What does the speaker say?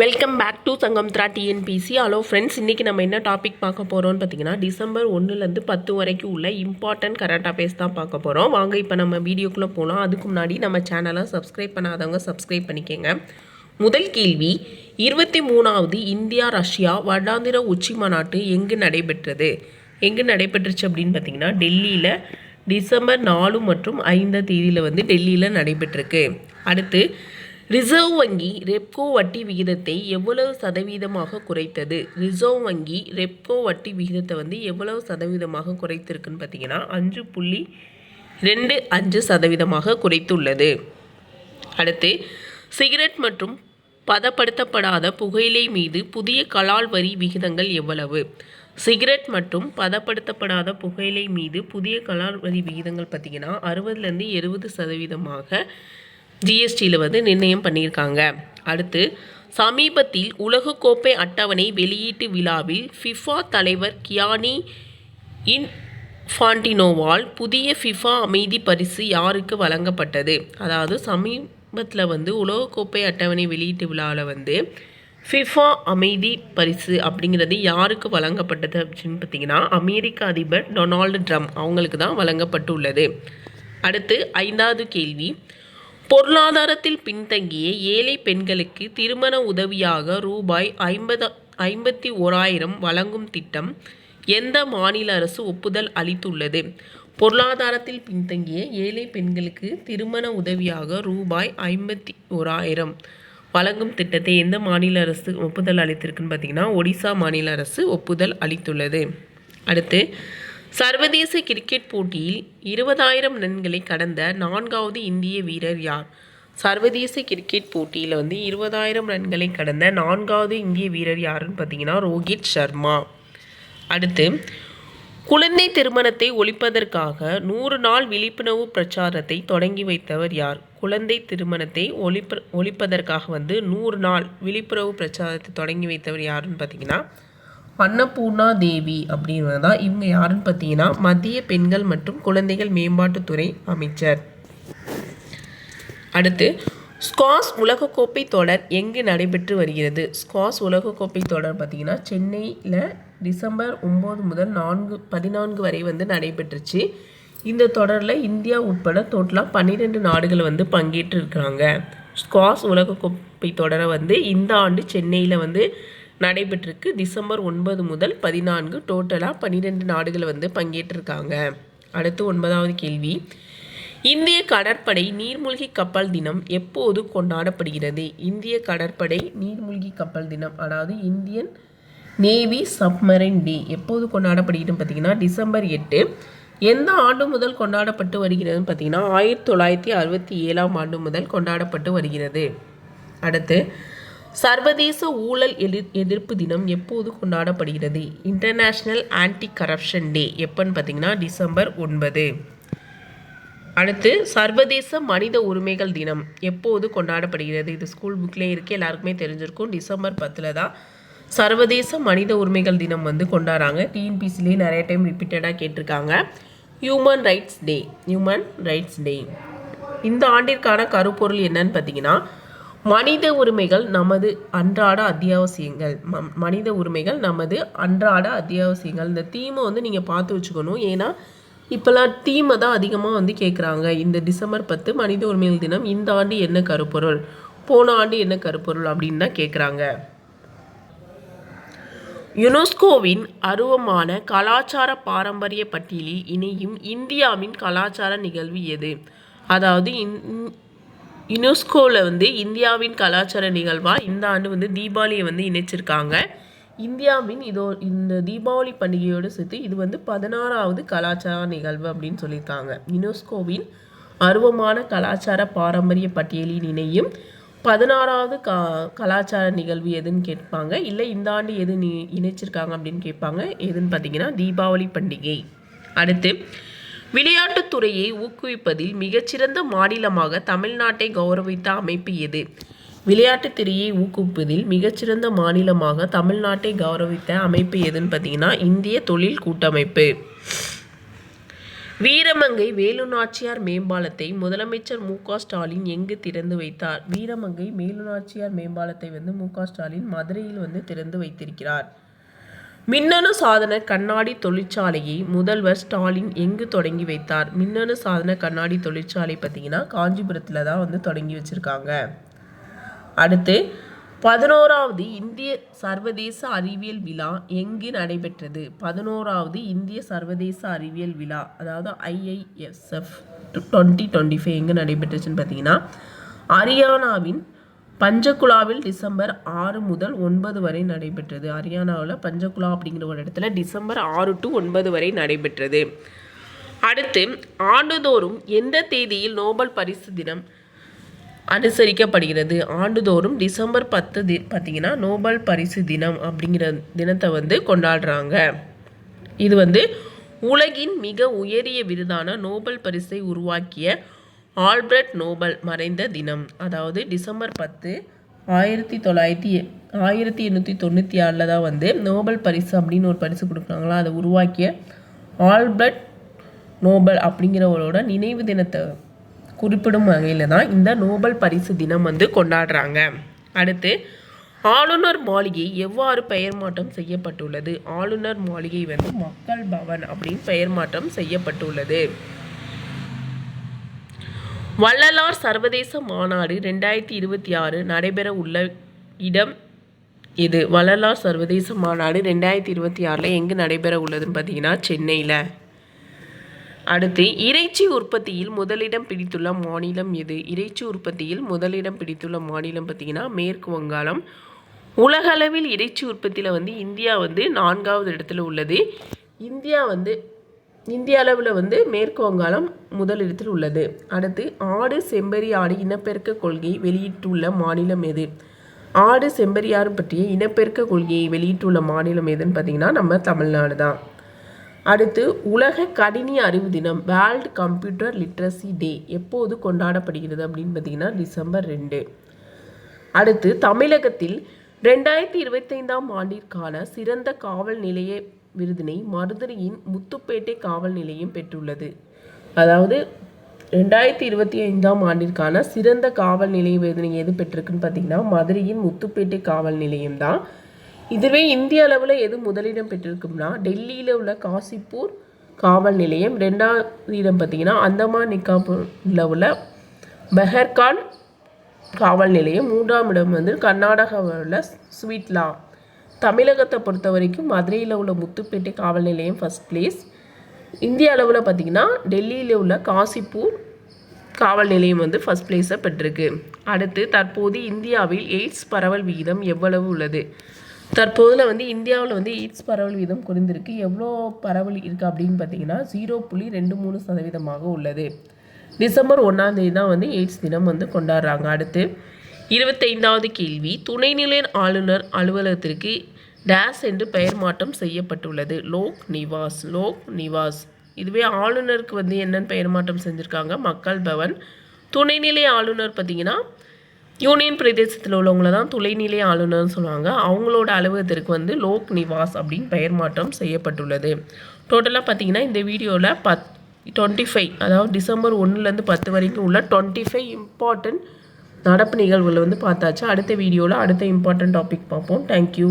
Welcome back to Sangamithra TNPSC hello friends இன்றைக்கி நம்ம என்ன டாபிக் பார்க்க போகிறோம்னு பார்த்தீங்கன்னா டிசம்பர் ஒன்றுலேருந்து பத்து வரைக்கும் உள்ள இம்பார்ட்டன்ட் கரண்ட் அஃபேர்ஸ் தான் பார்க்க போகிறோம் வாங்க இப்போ நம்ம வீடியோக்குள்ளே போகலாம் அதுக்கு முன்னாடி நம்ம சேனலை சப்ஸ்கிரைப் பண்ணாதவங்க சப்ஸ்கிரைப் பண்ணிக்கோங்க. முதல் கேள்வி இருபத்தி மூணாவது இந்தியா ரஷ்யா வருடாந்திர உச்சி மாநாட்டு எங்கு நடைபெற்றது? எங்கு நடைபெற்றுச்சு அப்படின்னு பார்த்தீங்கன்னா டெல்லியில் டிசம்பர் நாலு மற்றும் ஐந்தாம் தேதியில் வந்து டெல்லியில் நடைபெற்றிருக்கு. அடுத்து ரிசர்வ் வங்கி ரெப்கோ வட்டி விகிதத்தை எவ்வளவு சதவீதமாக குறைத்தது? ரிசர்வ் வங்கி ரெப்கோ வட்டி விகிதத்தை வந்து எவ்வளவு சதவீதமாக குறைத்திருக்குன்னு பார்த்தீங்கன்னா அஞ்சு புள்ளி ரெண்டு அஞ்சு சதவீதமாக குறைத்துள்ளது. அடுத்து சிகரெட் மற்றும் பதப்படுத்தப்படாத புகையிலை மீது புதிய கலால் வரி விகிதங்கள் எவ்வளவு? சிகரெட் மற்றும் பதப்படுத்தப்படாத புகையிலை மீது புதிய கலால் வரி விகிதங்கள் பார்த்திங்கன்னா அறுபதுலேருந்து எழுபது சதவீதமாக ஜிஎஸ்டியில் வந்து நிர்ணயம் பண்ணியிருக்காங்க. அடுத்து சமீபத்தில் உலகக்கோப்பை அட்டவணை வெளியீட்டு விழாவில் ஃபிஃபா தலைவர் கியானி இன் ஃபாண்டினோவால் புதிய ஃபிஃபா அமைதி பரிசு யாருக்கு வழங்கப்பட்டது? அதாவது சமீபத்தில் வந்து உலகக்கோப்பை அட்டவணை வெளியீட்டு விழாவில் வந்து ஃபிஃபா அமைதி பரிசு அப்படிங்கிறது யாருக்கு வழங்கப்பட்டது அப்படின்னு பார்த்தீங்கன்னா அமெரிக்க அதிபர் டொனால்டு ட்ரம்ப் அவங்களுக்கு தான் வழங்கப்பட்டுள்ளது. அடுத்து ஐந்தாவது கேள்வி. பொருளாதாரத்தில் பின்தங்கிய ஏழை பெண்களுக்கு திருமண உதவியாக ரூபாய் ஐம்பது ஐம்பத்தி ஓராயிரம் வழங்கும் திட்டம் எந்த மாநில அரசு ஒப்புதல் அளித்துள்ளது? பொருளாதாரத்தில் பின்தங்கிய ஏழை பெண்களுக்கு திருமண உதவியாக ரூபாய் ஐம்பத்தி ஓராயிரம் வழங்கும் திட்டத்தை எந்த மாநில அரசு ஒப்புதல் அளித்திருக்குன்னு பார்த்தீங்கன்னா ஒடிசா மாநில அரசு ஒப்புதல் அளித்துள்ளது. அடுத்து சர்வதேச கிரிக்கெட் போட்டியில் இருபதாயிரம் ரன்களை கடந்த நான்காவது இந்திய வீரர் யார்? சர்வதேச கிரிக்கெட் போட்டியில் வந்து இருபதாயிரம் ரன்களை கடந்த நான்காவது இந்திய வீரர் யாருன்னு பார்த்தீங்கன்னா ரோஹித் சர்மா. அடுத்து குழந்தை திருமணத்தை ஒழிப்பதற்காக நூறு நாள் விழிப்புணர்வு பிரச்சாரத்தை தொடங்கி வைத்தவர் யார்? குழந்தை திருமணத்தை ஒழிப்ப ஒழிப்பதற்காக வந்து நூறு நாள் விழிப்புணர்வு பிரச்சாரத்தை தொடங்கி வைத்தவர் யாருன்னு பார்த்தீங்கன்னா அன்னபூர்ணா தேவி அப்படின்னு தான் இவங்க யாருன்னு பார்த்தீங்கன்னா மத்திய பெண்கள் மற்றும் குழந்தைகள் மேம்பாட்டுத்துறை அமைச்சர். அடுத்து ஸ்காஸ் உலகக்கோப்பை தொடர் எங்கு நடைபெற்று வருகிறது? ஸ்காஸ் உலகக்கோப்பை தொடர் பார்த்தீங்கன்னா சென்னையில் டிசம்பர் ஒம்பது முதல் நான்கு பதினான்கு வரை வந்து நடைபெற்றுச்சு. இந்த தொடரில் இந்தியா உட்பட டோட்டலாக பன்னிரெண்டு நாடுகள் வந்து பங்கேற்றிருக்கிறாங்க ஸ்காஸ் உலகக்கோப்பை தொடரை வந்து இந்த ஆண்டு சென்னையில் வந்து நடைபெற்றிருக்கு. டிசம்பர் ஒன்பது முதல் பதினான்கு டோட்டலாக பன்னிரெண்டு நாடுகள் வந்து பங்கேற்றிருக்காங்க. அடுத்து ஒன்பதாவது கேள்வி. இந்திய கடற்படை நீர்மூழ்கி கப்பல் தினம் எப்போது கொண்டாடப்படுகிறது? இந்திய கடற்படை நீர்மூழ்கி கப்பல் தினம் அதாவது இந்தியன் நேவி சப்மரைன் டே எப்போது கொண்டாடப்படுகிறதுன்னு பார்த்தீங்கன்னா டிசம்பர் எட்டு. எந்த ஆண்டு முதல் கொண்டாடப்பட்டு வருகிறதுன்னு பார்த்தீங்கன்னா ஆயிரத்தி தொள்ளாயிரத்தி அறுபத்தி ஏழாம் ஆண்டு முதல் கொண்டாடப்பட்டு வருகிறது. அடுத்து சர்வதேச ஊழல் எதிர் எதிர்ப்பு தினம் எப்போது கொண்டாடப்படுகிறது? இன்டர்நேஷ்னல் ஆன்டி கரப்ஷன் டே எப்போன்னு பார்த்தீங்கன்னா டிசம்பர் ஒன்பது. அடுத்து சர்வதேச மனித உரிமைகள் தினம் எப்போது கொண்டாடப்படுகிறது? இது ஸ்கூல் புக்லேயே இருக்குது எல்லாருக்குமே தெரிஞ்சிருக்கும். டிசம்பர் பத்தில் தான் சர்வதேச மனித உரிமைகள் தினம் வந்து கொண்டாடுறாங்க. டிஎன்பிசிலேயே நிறைய டைம் ரிப்பீட்டடாக கேட்டிருக்காங்க. Human rights day human rights day இந்த ஆண்டிற்கான கருப்பொருள் என்னன்னு பார்த்தீங்கன்னா மனித உரிமைகள் நமது அன்றாட அத்தியாவசியங்கள். ம மனித உரிமைகள் நமது அன்றாட அத்தியாவசியங்கள். இந்த தீமை வந்து நீங்கள் பார்த்து வச்சுக்கணும். ஏன்னா இப்போல்லாம் தீமை தான் அதிகமாக வந்து கேட்குறாங்க இந்த டிசம்பர் பத்து மனித உரிமைகள் தினம் இந்த ஆண்டு என்ன கருப்பொருள்? போன ஆண்டு என்ன கருப்பொருள்? அப்படின்னு தான் கேட்குறாங்க யுனெஸ்கோவின் அருவமான கலாச்சார பாரம்பரிய பட்டியலில் இணையும் இந்தியாவின் கலாச்சார நிகழ்வு எது? அதாவது யுனெஸ்கோவில் வந்து இந்தியாவின் கலாச்சார நிகழ்வாக இந்த ஆண்டு வந்து தீபாவளியை வந்து இணைச்சிருக்காங்க. இந்தியாவின் இதோ இந்த தீபாவளி பண்டிகையோடு சேர்த்து இது வந்து பதினாறாவது கலாச்சார நிகழ்வு அப்படின்னு சொல்லியிருக்காங்க. யுனெஸ்கோவின் அருவமான கலாச்சார பாரம்பரிய பட்டியலில் இணையும் பதினாறாவது க கலாச்சார நிகழ்வு எதுன்னு கேட்பாங்க. இல்லை இந்த ஆண்டு எது நீ இணைச்சிருக்காங்க அப்படின்னு கேட்பாங்க. எதுன்னு பார்த்தீங்கன்னா தீபாவளி பண்டிகை. அடுத்து விளையாட்டுத்துறையை ஊக்குவிப்பதில் மிகச்சிறந்த மாநிலமாக தமிழ்நாட்டை கௌரவித்த அமைப்பு எது? விளையாட்டுத்துறையை ஊக்குவிப்பதில் மிகச்சிறந்த மாநிலமாக தமிழ்நாட்டை கௌரவித்த அமைப்பு எதுன்னு பார்த்தீங்கன்னா இந்திய தொழில் கூட்டமைப்பு. வீரமங்கை வேலுநாச்சியார் மேம்பாலத்தை முதலமைச்சர் மு. ஸ்டாலின் எங்கு திறந்து வைத்தார்? வீரமங்கை வேலுநாச்சியார் மேம்பாலத்தை வந்து மு. ஸ்டாலின் மதுரையில் வந்து திறந்து வைத்திருக்கிறார். மின்னணு சாதன கண்ணாடி தொழிற்சாலையை முதல்வர் ஸ்டாலின் எங்கு தொடங்கி வைத்தார்? மின்னணு சாதன கண்ணாடி தொழிற்சாலை பார்த்தீங்கன்னா காஞ்சிபுரத்தில் தான் வந்து தொடங்கி வச்சுருக்காங்க. அடுத்து பதினோராவது இந்திய சர்வதேச அறிவியல் விழா எங்கு நடைபெற்றது? பதினோராவது இந்திய சர்வதேச அறிவியல் விழா அதாவது ஐஐஎஸ்எஃப் டுவெண்ட்டி டுவெண்ட்டி ஃபைவ் எங்கே நடைபெற்றுச்சுன்னு பார்த்தீங்கன்னா ஹரியானாவின் பஞ்சகுலாவில் டிசம்பர் ஆறு முதல் ஒன்பது வரை நடைபெற்றது. ஹரியானாவில் பஞ்சகுலா அப்படிங்கிற ஒரு இடத்துல டிசம்பர் ஆறு டு ஒன்பது வரை நடைபெற்றது. அடுத்து ஆண்டுதோறும் எந்த தேதியில் நோபல் பரிசு தினம் அனுசரிக்கப்படுகிறது? ஆண்டுதோறும் டிசம்பர் பத்து தி பார்த்திங்கன்னா நோபல் பரிசு தினம் அப்படிங்கிற தினத்தை வந்து கொண்டாடுறாங்க. இது வந்து உலகின் மிக உயரிய விருதான நோபல் பரிசை உருவாக்கிய ஆல்பர்ட் நோபல் மறைந்த தினம். அதாவது டிசம்பர் பத்து ஆயிரத்தி தொள்ளாயிரத்தி ஆயிரத்தி எண்ணூற்றி தொண்ணூற்றி ஆறில் தான் வந்து நோபல் பரிசு அப்படின்னு ஒரு பரிசு கொடுக்குறாங்களா? அதை உருவாக்கிய ஆல்பர்ட் நோபல் அப்படிங்கிறவரோட நினைவு தினத்தை குறிப்பிடும் வகையில் தான் இந்த நோபல் பரிசு தினம் வந்து கொண்டாடுறாங்க. அடுத்து ஆளுநர் மாளிகை எவ்வாறு பெயர் மாற்றம் செய்யப்பட்டுள்ளது? ஆளுநர் மாளிகை வந்து மக்கள் பவன் அப்படின்னு பெயர் மாற்றம் செய்யப்பட்டுள்ளது. வள்ளலார் சர்வதேச மாநாடு ரெண்டாயிரத்தி இருபத்தி ஆறு நடைபெற உள்ள இடம் இது வள்ளலார் சர்வதேச மாநாடு ரெண்டாயிரத்தி இருபத்தி ஆறில் எங்கே நடைபெற உள்ளதுன்னு பார்த்தீங்கன்னா சென்னையில். அடுத்து இறைச்சி உற்பத்தியில் முதலிடம் பிடித்துள்ள மாநிலம் எது? இறைச்சி உற்பத்தியில் முதலிடம் பிடித்துள்ள மாநிலம் பார்த்திங்கன்னா மேற்கு வங்காளம். உலகளவில் இறைச்சி உற்பத்தியில் வந்து இந்தியா வந்து நான்காவது இடத்துல உள்ளது. இந்தியா வந்து இந்திய அளவில் வந்து மேற்கு வங்காளம் முதலிடத்தில் உள்ளது. அடுத்து ஆடு செம்பரி ஆடு இனப்பெருக்க கொள்கையை வெளியிட்டுள்ள மாநிலம் எது? ஆடு செம்பரியாறு பற்றிய இனப்பெருக்க கொள்கையை வெளியிட்டுள்ள மாநிலம் எதுன்னு பார்த்தீங்கன்னா நம்ம தமிழ்நாடு தான். அடுத்து உலக கணினி அறிவு தினம் வேர்ல்டு கம்ப்யூட்டர் லிட்ரஸி டே எப்போது கொண்டாடப்படுகிறது அப்படின்னு பார்த்தீங்கன்னா டிசம்பர் ரெண்டு. அடுத்து தமிழகத்தில் ரெண்டாயிரத்தி இருபத்தைந்தாம் ஆண்டிற்கான சிறந்த காவல் நிலைய விருதினை மதுரையின் முத்துப்பேட்டை காவல் நிலையம் பெற்றுள்ளது. அதாவது ரெண்டாயிரத்தி இருபத்தி ஐந்தாம் ஆண்டிற்கான சிறந்த காவல் நிலைய விருதினை எது பெற்றிருக்குன்னு பார்த்தீங்கன்னா மதுரையின் முத்துப்பேட்டை காவல் நிலையம் தான் இதுவே இந்திய அளவில் எது முதலிடம் பெற்றிருக்கும்னா டெல்லியில் உள்ள காசிப்பூர் காவல் நிலையம். ரெண்டாவது இடம் பார்த்தீங்கன்னா அந்தமான் நிக்காபூரில் உள்ள பெஹர்கான் காவல் நிலையம். மூன்றாம் இடம் வந்து கர்நாடகாவில் உள்ள ஸ்வீட்லா. தமிழகத்தை பொறுத்த வரைக்கும் மதுரையில் உள்ள முத்துப்பேட்டை காவல் நிலையம் ஃபஸ்ட் பிளேஸ் இந்திய அளவில் பார்த்திங்கன்னா டெல்லியில் உள்ள காசிப்பூர் காவல் நிலையம் வந்து ஃபஸ்ட் பிளேஸை பெற்றிருக்கு. அடுத்து தற்போது இந்தியாவில் எய்ட்ஸ் பரவல் விகிதம் எவ்வளவு உள்ளது? தற்போதில் வந்து இந்தியாவில் வந்து எய்ட்ஸ் பரவல் வீதம் குறைந்திருக்கு. எவ்வளோ பரவல் இருக்குது அப்படின்னு பார்த்தீங்கன்னா ஜீரோ புள்ளி ரெண்டு மூணு சதவீதமாக உள்ளது. டிசம்பர் ஒன்றாம் தேதி தான் வந்து எய்ட்ஸ் தினம் வந்து கொண்டாடுறாங்க. அடுத்து இருபத்தைந்தாவது கேள்வி. துணைநிலை ஆளுநர் அலுவலகத்திற்கு டேஸ் என்று பெயர் மாற்றம் செய்யப்பட்டுள்ளது. லோக் நிவாஸ் லோக் நிவாஸ். இதுவே ஆளுநருக்கு வந்து என்னென்னு பெயர் மாற்றம் செஞ்சுருக்காங்க. மக்கள் பவன். துணைநிலை ஆளுநர் பார்த்தீங்கன்னா யூனியன் பிரதேசத்தில் உள்ளவங்கள தான் துணைநிலை ஆளுநர்னு சொல்லுவாங்க. அவங்களோட அலுவலகத்திற்கு வந்து லோக் நிவாஸ் அப்படின்னு பெயர் மாற்றம் செய்யப்பட்டுள்ளது. டோட்டலாக பார்த்தீங்கன்னா இந்த வீடியோவில் பத் டுவெண்ட்டி ஃபைவ் அதாவது டிசம்பர் ஒன்றுலேருந்து பத்து வரைக்கும் உள்ள டுவெண்ட்டி ஃபைவ் இம்பார்ட்டன்ட் நடப்பு நிகழ்வுகளை வந்து பார்த்தாச்சு. அடுத்த வீடியோவில் அடுத்த இம்பார்ட்டன்ட் டாபிக் பார்ப்போம். தேங்க்யூ